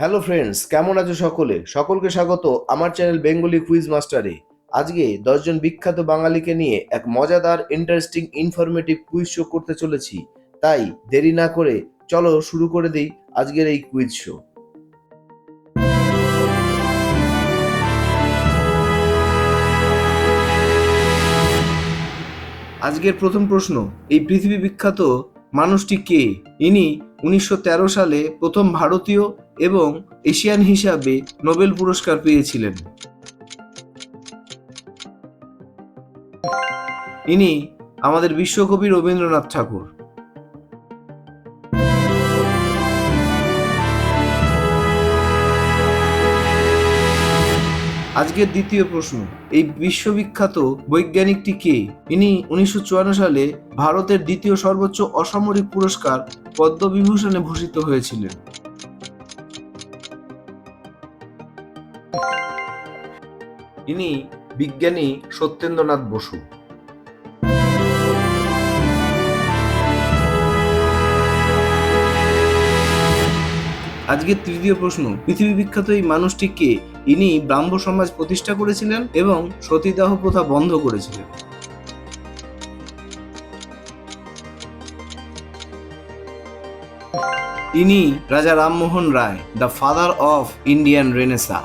Hello friends, কেমন আছো সকলে? সকলকে স্বাগত আমার চ্যানেল বেঙ্গলি কুইজ মাস্টারে। আজকে দশজন বিখ্যাত বাঙালিকে নিয়ে এক মজাদার ইন্টারেস্টিং ইনফরমেটিভ কুইজ শো করতে চলেছি। তাই দেরি না করে চলো শুরু করে দিই আজকের এই কুইজ শো আজকের প্রথম প্রশ্ন, এই পৃথিবী বিখ্যাত মানুষটি কে? ইনি উনিশশো তেরো সালে প্রথম ভারতীয় এবং এশিয়ান হিসাবে নোবেল পুরস্কার পেয়েছিলেন। ইনি আমাদের বিশ্বকবি রবীন্দ্রনাথ ঠাকুর। আজকের দ্বিতীয় প্রশ্ন, এই বিশ্ববিখ্যাত বৈজ্ঞানিকটি কে? ইনি উনিশশো চুয়ান্ন সালে ভারতের দ্বিতীয় সর্বোচ্চ অসামরিক পুরস্কার পদ্মবিভূষণে ভূষিত হয়েছিলেন। ইনি বিজ্ঞানী সত্যেন্দ্রনাথ বসু। আজকের তৃতীয় প্রশ্ন, পৃথিবী বিখ্যাত এই মানুষটি কে? ইনি ব্রাহ্ম সমাজ প্রতিষ্ঠা করেছিলেন এবং সতীদাহ প্রথা বন্ধ করেছিলেন। ইনি Raja Rammohan Roy, the father of Indian renaissance.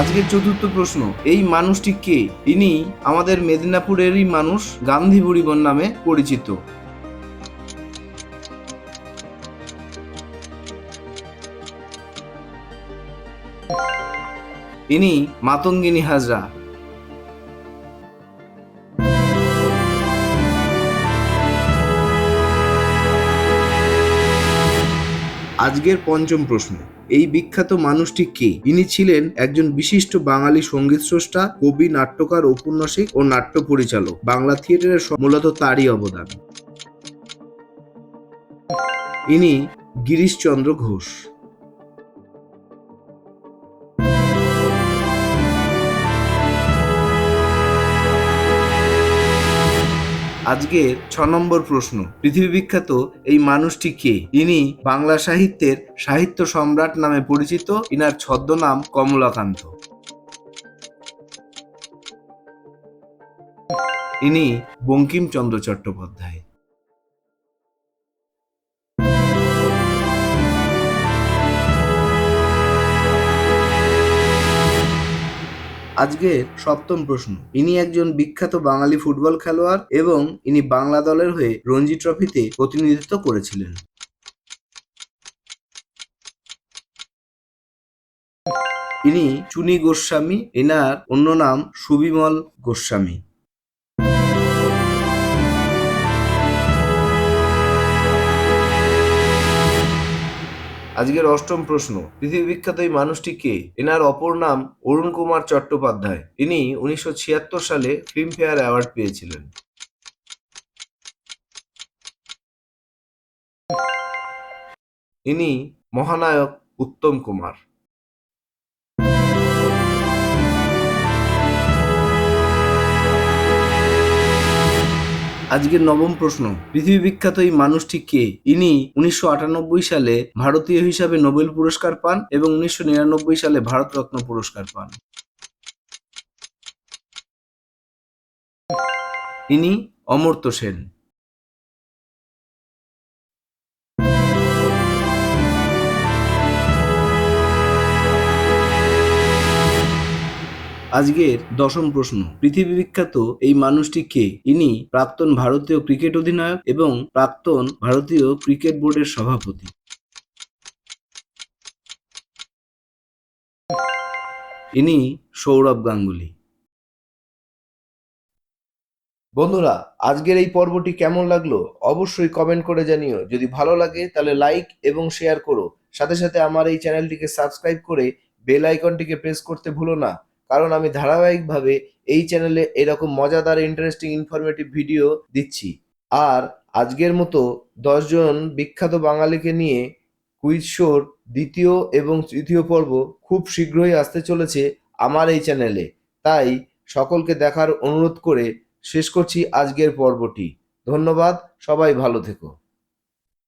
আজকের চতুর্থ প্রশ্ন, এই মানুষটি কে? ইনি আমাদের মেদিনীপুরেরই মানুষ, গান্ধী বুড়িবন নামে পরিচিত। ইনি মাতঙ্গিনী হাজরা। আজকের পঞ্চম প্রশ্ন, এই বিখ্যাত মানুষটি কে? ইনি ছিলেন একজন বিশিষ্ট বাঙালি সংগীত স্রষ্টা, কবি, নাট্যকার, ঔপন্যাসিক ও নাট্য পরিচালক। বাংলা থিয়েটারের মূলত তারই অবদান। ইনি গিরিশচন্দ্র ঘোষ। আজকের ছ নম্বর প্রশ্ন। পৃথিবী বিখ্যাত এই মানুষটি কে? ইনি বাংলা সাহিত্যের সাহিত্য সম্রাট নামে পরিচিত। ইনার ছদ্মনাম কমলাকান্ত। ইনি বঙ্কিমচন্দ্র চট্টোপাধ্যায়। আজকের সপ্তম প্রশ্ন। ইনি একজন বিখ্যাত বাঙালি ফুটবল খেলোয়াড় এবং ইনি বাংলা দলের হয়ে রঞ্জি ট্রফিতে প্রতিনিধিত্ব করেছিলেন। ইনি চুনি গোস্বামী, এনার অন্য নাম সুবিমল গোস্বামী। আজকের অষ্টম প্রশ্ন, পৃথিবী বিখ্যাত এই মানুষটি কে? এনার অপর নাম অরুণ কুমার চট্টোপাধ্যায়। ইনি উনিশশো ছিয়াত্তর সালে ফিল্মফেয়ার অ্যাওয়ার্ড পেয়েছিলেন। ইনি মহানায়ক উত্তম কুমার। আজকের নবম প্রশ্ন, পৃথিবী বিখ্যাত এই মানুষটি কে? ইনি উনিশশো আটানব্বই সালে ভারতীয় হিসাবে নোবেল পুরস্কার পান এবং উনিশশো নিরানব্বই সালে ভারতরত্ন পুরস্কার পান। ইনি অমর্ত্য সেন। আজকের দশম প্রশ্ন। পৃথিবী বিখ্যাত এই মানুষটি কে? ইনি প্রাক্তন ভারতীয় ক্রিকেট অধিনায়ক এবং প্রাক্তন ভারতীয় ক্রিকেট বোর্ডের সভাপতি। ইনি সৌরভ গাঙ্গুলি। বন্ধুরা, আজকের এই পর্বটি কেমন লাগল অবশ্যই কমেন্ট করে জানিও। যদি ভালো লাগে, তাহলে লাইক এবং শেয়ার করো। সাথে সাথে আমার এই চ্যানেলটিকে সাবস্ক্রাইব করে বেল আইকনটিকে প্রেস করতে ভুলো না। কারণ আমি ধারাবাহিকভাবে এই চ্যানেলে এরকম মজাদার ইন্টারেস্টিং ইনফরমেটিভ ভিডিও দিচ্ছি। আর আজকের মতো দশজন বিখ্যাত বাঙালিকে নিয়ে কুইজ শোর দ্বিতীয় এবং তৃতীয় পর্ব খুব শীঘ্রই আসতে চলেছে আমার এই চ্যানেলে তাই সকলকে দেখার অনুরোধ করে শেষ করছি আজকের পর্বটি। ধন্যবাদ, সবাই ভালো থেকো।